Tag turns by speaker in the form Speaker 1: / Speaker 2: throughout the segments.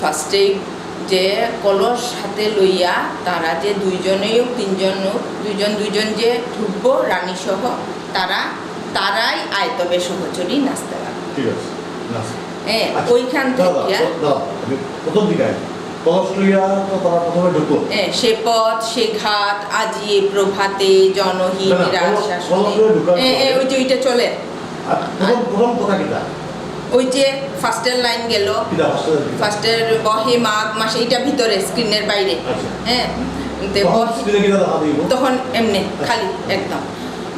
Speaker 1: ফার্স্টে যে কলস হাতে লইয়া তারা যে দুইজনেই হোক তিনজন হোক দুইজন দুইজন যে ঢুকবো রানী সহ তারা তারাই আয়তবে সহচরী নাচতে। হ্যাঁ
Speaker 2: আচ্ছা,
Speaker 1: ওইখান থেকে
Speaker 2: প্রথম দিকে ঢুকলো
Speaker 1: হ্যাঁ, সে পথ সে ঘাট আজিয়ে প্রভাতে জনহীন ওইটা চলে।
Speaker 2: প্রথম কথা
Speaker 1: ওই যে ফার্স্টের লাইন গেল ফার্স্টের বহে মাঘ মাসে এইটা ভিতরে স্ক্রিনের বাইরে।
Speaker 2: আচ্ছা।
Speaker 1: হ্যাঁ?
Speaker 2: তখন
Speaker 1: এমনি খালি একদম।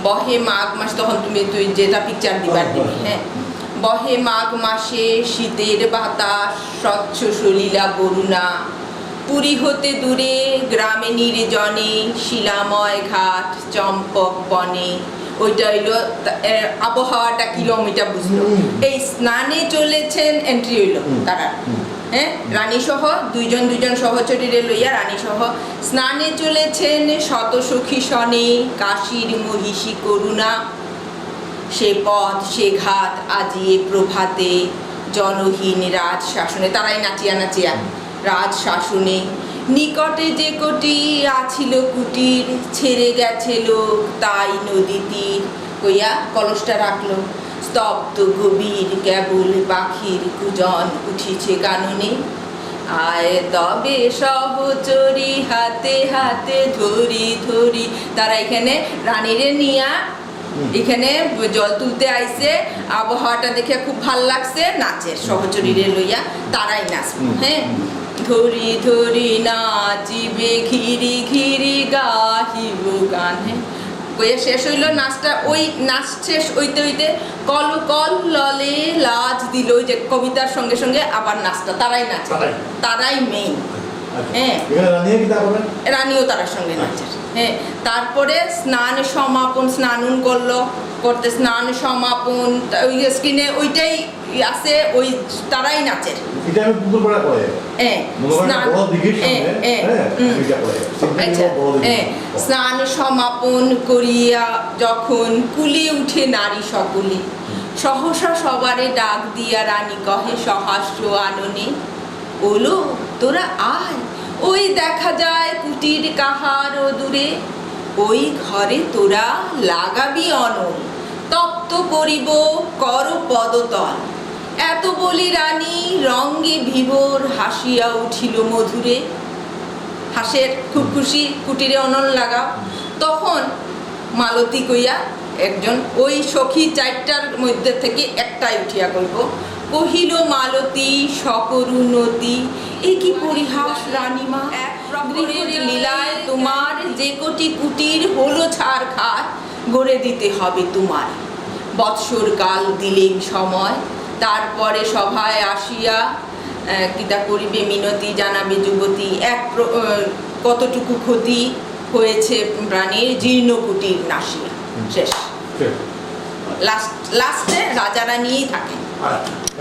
Speaker 1: বহে মাঘ মাস তখন তুমি তুই যেটা পিকচার দিবার দিবি হ্যাঁ? বহে মাঘ মাসে শীতের বাতাস স্বচ্ছ সলিলা বরুণা। পুরী হতে দূরে গ্রামে নির্জনে শিলাময় ঘাট চম্পক বনে। ওইটা হইল আবহাওয়াটা কিরম এটা বুঝলো এই স্নানে চলেছেন এন্ট্রি হইল। তারা হ্যাঁ? রানী সহ দুইজন দুইজন সহচরীরে লইয়া রানী সহ স্নানে চলেছেন শত সখী সনে কাশীর মহিষী করুণা। সে পথ সে ঘাট আজিয়ে প্রভাতে। জনহীন রাজ শাসনে তারাই নাচিয়া নাচিয়া। রাজ শাসনে নিকটে যে কোটি আছিল কুটির ছেড়ে গেছে লোক তাই নদী তীর। কইয়া কলসটা রাখল। স্তব্ধ গভীর কেবল পাখির কুজন উঠিছে কাননে। আয় তবে সহচরি হাতে হাতে ধরি ধরি। তারা এখানে রানীরে নিয়া এখানে জল তুলতে আইছে। আবহাওয়াটা দেখে খুব ভালো লাগছে। নাচের সহচরীরে লইয়া তারাই নাচবে। হ্যাঁ? ধরি ধরি নাচিবে ঘিরি ঘিরি গাহিব গান হ্যাঁ শেষ হইল নাচটা ওই নাচ শেষ হইতে হইতে কল কল ললে লাজ দিল ওই যে কবিতার সঙ্গে সঙ্গে আবার নাচটা তারাই নাচ
Speaker 2: তারাই।
Speaker 1: তারাই মেইন। হ্যাঁ। রানীও তার সঙ্গে নাচে। হ্যাঁ তারপরে স্নান সমাপন স্নানুন করল করতে স্নান সমাপন ওই স্ক্রিনে ওইটাই আছে ওই তারাই নাচের। হ্যাঁ হ্যাঁ, আচ্ছা স্নান সমাপন করিয়া যখন কুলি উঠে নারী সকলে সহসা সবারে ডাক দিয়া রানী কহে সহাস্য আননে। ওলো, তোরা আয়। ওই দেখা যায় কুটির কাহার ও দূরে। ওই ঘরে তোরা লাগাবি অনল। তপ্ত করিব কর পদতল। এত বলি রানী, রঙ্গে বিভোর হাসিয়া উঠিল মধুরে। হাসের খুব খুশি কুটিরে অনল লাগাও। তখন মালতী কইয়া, একজন ওই সখী চারটার মধ্যে থেকে একটাই উঠিয়া কইব। কহিল মালতী সকরুণতি এ কি পরিহাস রানীমা? গৃহের লীলায় তোমার যে কোটি কুটির হলো ছাড় খাট গড়ে দিতে হবে তোমার। বৎসর কাল দিলেন সময় তারপরে সভায় আসিয়া কিতা করিবে মিনতি জানাবে যুবতী। এক কতটুকু ক্ষতি হয়েছে প্রাণীর জীর্ণ কুটির নাসিয়া শেষ। লাস্ট লাস্টে রাজারা নিয়েই থাকেন।
Speaker 2: আচ্ছা।